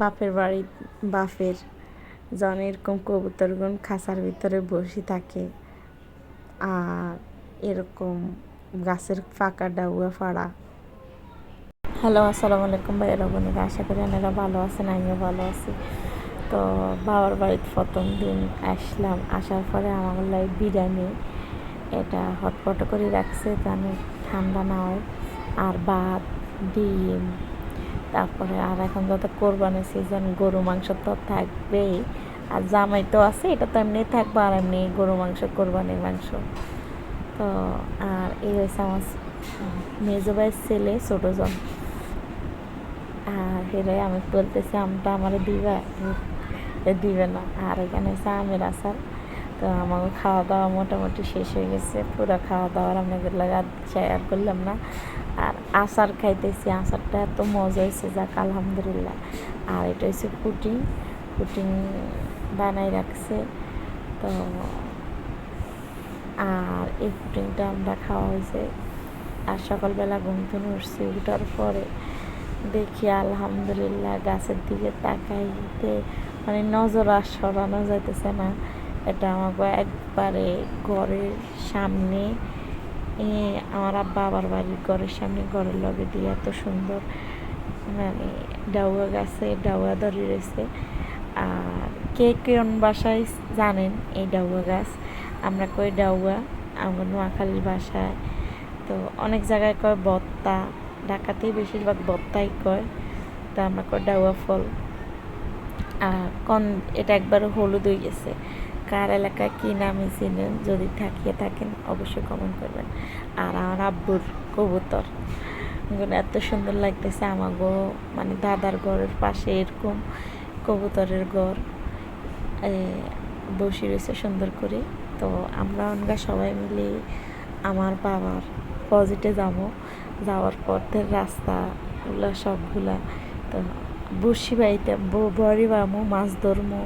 বাপের বাড়ি, বাপের জন এরকম কবুতরগুন খাঁচার ভিতরে বসে থাকে। আর এরকম গাছের ফাঁকা ডাউয়া ফাড়া। হ্যালো, আসসালামু আলাইকুম ভাইয়েরা, বোনেরা, আশা করি আপনারা ভালো আছেন, আমিও ভালো আছি। তো বাবার বাড়িতে প্রথম দিন আসলাম, আসার পরে আমার লাই বিরিয়ানি। এটা হটপট করে রাখছে, যেন ঠান্ডা না হয়। আর ভাত, ডিম তারপরে আর এখন যত কোরবানির সিজন গরু, মাংস তো থাকবেই। আর জামাই তো আছে, এটা তো এমনি থাকবে, আর এমনি গরু, মাংস, কোরবানির মাংস। তো, আর এই হয়েছে আমার মেজো ভাইয়ের ছেলে, ছোটো জন। আর হেরে আমি বলতেছি, আমটা আমার দিবা? দিবে না। আর এখানে হচ্ছে আমের আচার। তো আমার খাওয়া দাওয়া মোটামুটি শেষ হয়ে গেছে, পুরো খাওয়া দাওয়ার আপনাদের লাগা শেয়ার করলাম না। আর আচার খাইতেছি, আচারটা এত মজা হয়েছে যাক, আলহামদুলিল্লাহ। আর এটা হচ্ছে পুটিং পুটিং বানাই রাখছে। তো আর এই পুটিংটা আমরা খাওয়া হয়েছে আর সকালবেলা ঘুম থেকে উঠছি, উঠার পরে দেখি আলহামদুলিল্লাহ গাছের দিকে তাকাইতে মানে নজর আর সরানো যাইতেছে না। এটা আমাকে একবারে ঘরের সামনে আমার আব্বা আবার বাড়ির ঘরের সামনে ঘরের লগে দিয়ে এত সুন্দর মানে ডাউয়া গাছে ডাউয়া ধরে রয়েছে। আর কে কোন বাসায় জানেন এই ডাউয়া গাছ? আমরা কই ডাউয়া, আমার নোয়াখালীর বাসায়। তো অনেক জায়গায় কয় বত্তা, ঢাকাতেই বেশিরভাগ বত্তাই কয়। তো আমরা কয় ডাউয়া ফল। আর কন, এটা একবার হলুদ হয়ে গেছে। কার এলাকায় কী নামে চিনেন যদি থাকিয়ে থাকেন, অবশ্যই কমেন্ট করবেন। আর আমার আব্বুর কবুতর এত সুন্দর লাগতেছে আমার গো মানে দাদার ঘরের পাশে এরকম কবুতরের ঘর বসে রয়েছে সুন্দর করে। তো আমরা অনগা সবাই মিলে আমার বাবার পজিটে যাব। যাওয়ার পথের রাস্তাগুলো সবগুলা, তো বসি বাড়িতে বড়ি বামো, মাছ ধরমো।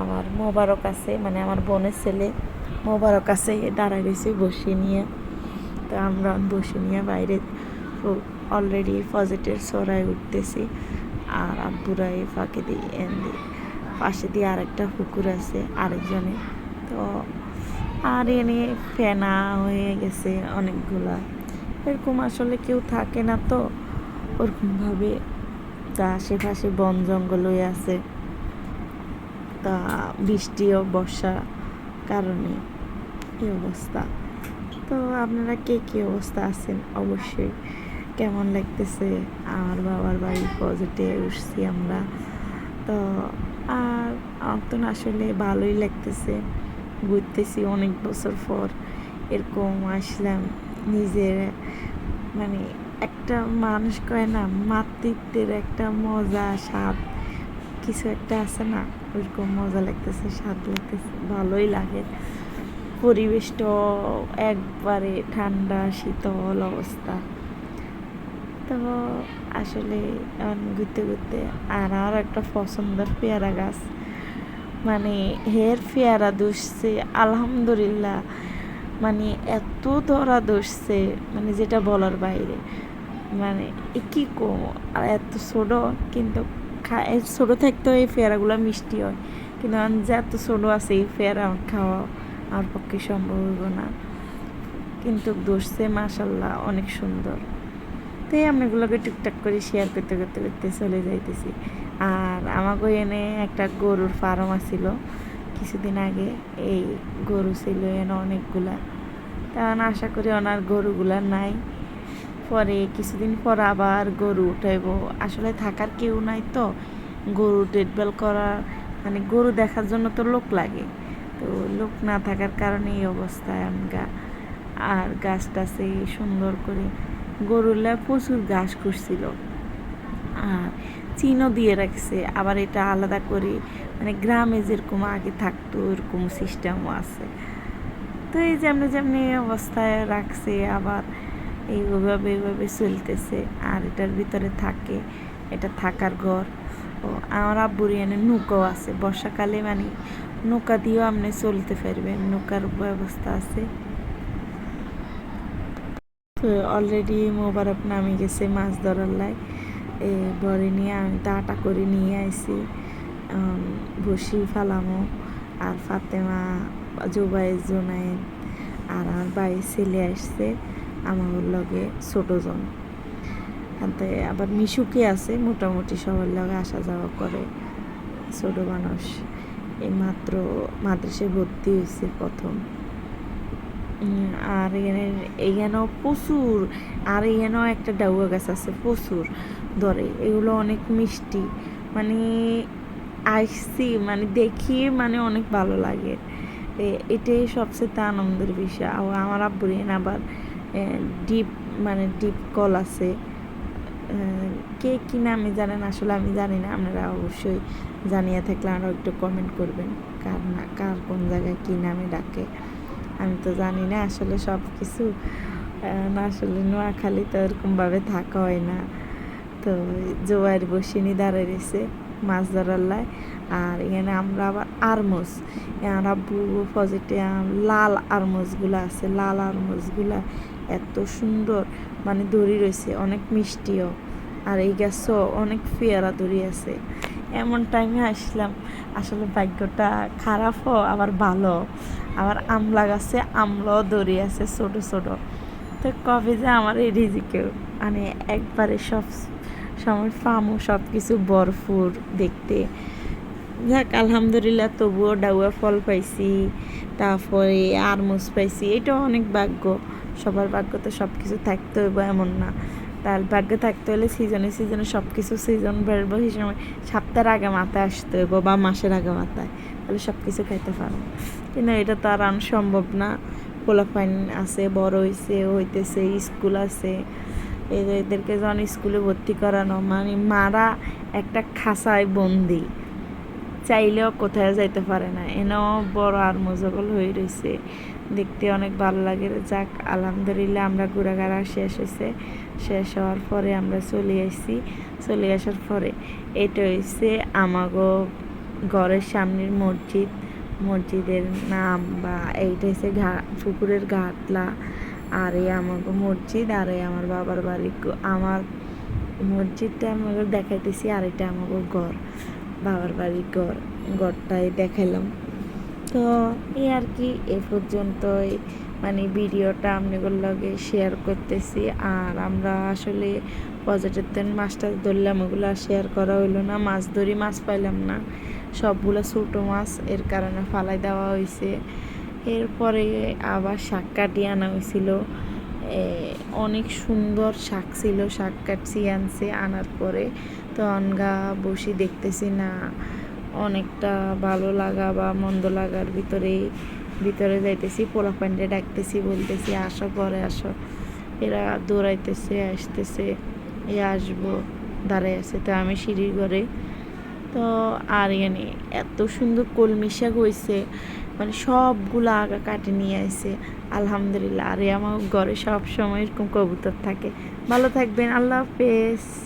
আমার মোবারক আছে মানে আমার বোনের ছেলে মোবারক আছে দাঁড়ায় রয়েছে বসে নিয়ে। তো আমরা বসে নিয়ে বাইরে অলরেডি পজিটিভ সরাই উঠতেছি। আর আব্বুরা এই ফাঁকে দিয়ে পাশে দিয়ে আরেকটা পুকুর আছে আরেকজনে। তো আর এনে ফেনা হয়ে গেছে অনেকগুলা। এরকম আসলে কেউ থাকে না তো। ওরকমভাবে তা আশেপাশে বন জঙ্গল হয়ে আছে। তা বৃষ্টিও বর্ষা কারণে এই অবস্থা। তো আপনারা কে কী অবস্থা আছেন অবশ্যই কেমন লাগতেছে? আমার বাবার বাড়ি পজিটে উঠছি আমরা। তো আর আমার তো আসলে ভালোই লাগতেছে। ঘুরতেছি অনেক বছর পর। এরকম আসলাম নিজের মানে একটা মানুষ কয় না, মাতৃত্বের একটা মজা, স্বাদ কিছু একটা আছে না, ওইরকম মজা লাগতেছে, স্বাদ লাগতেছে, ভালোই লাগে। পরিবেশটা একবারে ঠান্ডা, শীতল অবস্থা। তো আসলে ঘুরতে ঘুরতে আর আর একটা পছন্দের পেয়ারা গাছ। মানে হের পেয়ারা দুষছে, আলহামদুলিল্লাহ। মানে এত ধরা দোষছে মানে যেটা বলার বাইরে। মানে কি কম, আর এত ছোট, কিন্তু ছোটো থাকতেও এই পেয়ারাগুলো মিষ্টি হয়। কিন্তু যে এত ছোটো আছে, এই পেয়ারা খাওয়া আমার পক্ষে সম্ভব হইব না। কিন্তু দোষছে মাসাল্লাহ অনেক সুন্দর। তাই আমি এগুলোকে টুকটাক করে শেয়ার করতে করতে করতে চলে যাইতেছি। আর আমাকে এনে একটা গরুর ফার্ম আছিল। কিছুদিন আগে এই গরু ছিল এনে অনেকগুলা। তখন আশা করি ওনার গরুগুলা নাই। পরে, কিছুদিন পর আবার গরু উঠাইব। আসলে থাকার কেউ নাই তো। গরু ডেটবেল করার মানে গরু দেখার জন্য তো লোক লাগে। তো লোক না থাকার কারণে এই অবস্থায় আমরা আর গাছ টাছে সুন্দর করে, গরুলা প্রচুর ঘাস করছিল আর চিনও দিয়ে রাখছে। আবার এটা আলাদা করে মানে গ্রামে যেরকম আগে থাকতো, ওরকম সিস্টেমও আছে। তো এই যেমনি যেমনি অবস্থায় রাখছে, আবার এইভাবে এইভাবে চলতেছে। আর এটার ভিতরে থাকে এটা থাকার ঘর। ও আমার আব্বুর এনে নৌকাও আছে। বর্ষাকালে মানে নৌকা দিয়েও আপনি চলতে পারবেন। নৌকার ব্যবস্থা আছে। তো অলরেডি মোবারক নামে গেছে মাছ ধরার লাই। এ বরে নিয়ে আমি তো আটা করে নিয়ে উম, বসি ফালামো। আর ফাতেমা জুবাই জোনায়েদ আর আমার বাড়ির ছেলে আসছে। আমার লগে ছোটো জন। হাতে আবার মিশুকে আছে, মোটামুটি সবার লগে আসা যাওয়া করে ছোটো মানুষ। এই মাত্র মাদ্রাসায় ভর্তি হয়েছে প্রথম। আর এখানে এইখানেও প্রচুর, আর এখানেও একটা ডাউয়া গাছ আছে প্রচুর ধরে। এগুলো অনেক মিষ্টি মানে আসছি মানে দেখি মানে অনেক ভালো লাগে। এটাই সবচেয়ে আনন্দের বিষয়। আর আমার এখানে আবার ডিপ মানে ডিপ কল আছে। কে কি নামে জানেন? আসলে আমি জানি না। আপনারা অবশ্যই জানিয়ে থাকলে আরও একটু কমেন্ট করবেন। কার না, কার কোন জায়গায় কী নামে ডাকে? আমি তো জানি না আসলে সব কিছু না, আসলে নোয়াখালী তো এরকমভাবে থাকা হয় না। তো জোয়ার বসিনি, দাঁড়িয়ে রয়েছে। মাছ ধরার লাই আর এখানে আমরা আবার এখানে আব্বু ফজেটে লাল আরমোজগুলো আছে। লাল আরমোজগুলা এত সুন্দর। মানে দড়ি রয়েছে, অনেক মিষ্টিও। আর এই গাছও অনেক পেয়ারা দড়ি আছে। এমন টাইমে আসলাম। আসলে ভাগ্যটা খারাপও, আবার ভালো। আবার আমলা গাছে আমলাও দড়ি আছে ছোট ছোট। তো কবে যে আমার এই রিজিকে মানে একবারে সব সময় ফামু সব কিছু ভরপুর দেখতে। যাক, আলহামদুলিল্লাহ তবুও ডাউয়া ফল পাইছি, তারপরে আরমুজ পাইছি এটাও অনেক ভাগ্য। সবার ভাগ্য তো সব কিছু থাকতে হইব এমন না। তার ভাগ্য থাকতে হলে সিজনে সিজনে সব কিছু সিজন বেরবো, সেই সময় সপ্তাহের আগে মাথায় আসতে হইব বা মাসের আগে মাথায়, তাহলে সব কিছু খাইতে পারব। কিন্তু এটা তো আর সম্ভব না। পোলাপাইন আছে, বড় হইছে, হইতেছে, স্কুল আছে। এদেরকে যখন স্কুলে ভর্তি করানো মানে মারা একটা খাসায় বন্দি। চাইলেও কোথায় যাইতে পারে না। এনেও বড় আর মজগল হয়ে রয়েছে দেখতে অনেক ভালো লাগে। যাক, আলহামদুলিল্লাহ আমরা ঘোরাঘাড়া শেষ হয়েছে। শেষ হওয়ার পরে আমরা চলে আসি চলে আসার পরে এটা হয়েছে আমাগো ঘরের সামনের মসজিদ। মসজিদের নাম বা এইটা হচ্ছে ঘা পুকুরের ঘাটলা। আর এই আমাকে মসজিদ, আর এই আমার বাবার বাড়ি আমার মসজিদটা আমাকে দেখাইতেছি আর এটা আমাকে ঘর, বাবার বাড়ির ঘর, ঘরটাই দেখাইলাম। তো এই আর কি, এ পর্যন্তই। মানে ভিডিওটা আপনাদের লগে শেয়ার করতেছি, আর আমরা আসলে তেন মাছটা ধরলাম, ওগুলো শেয়ার করা হইল না, মাছ ধরি মাছ পাইলাম না। সবগুলো ছোটো মাছ, এর কারণে ফালাই দেওয়া হয়েছে এরপরে আবার শাক কাটিয়ে আনা হয়েছিল অনেক সুন্দর শাক ছিল, শাক কাটছি, আনছে, আনার পরে তো অনগা বসি দেখতেছি না, অনেকটা ভালো লাগা বা মন্দ লাগার ভিতরে ভিতরে যাইতেছি, পোলা প্যান্ডে ডাকতেছি, বলতেছি, আসো পরে আসো। এরা দৌড়াইতেছে, আসতেছে, এ, আসব দাঁড়াই আছে, তো আমি সিঁড়ির ঘরে। তো আর এত সুন্দর কলমি শাক হয়েছে মানে সবগুলো আগা কাটে নিয়ে আসে আলহামদুলিল্লাহ। আর আমার ঘরে সব সময় এরকম কবুতর থাকে। ভালো থাকবেন। আল্লাহ হাফেজ।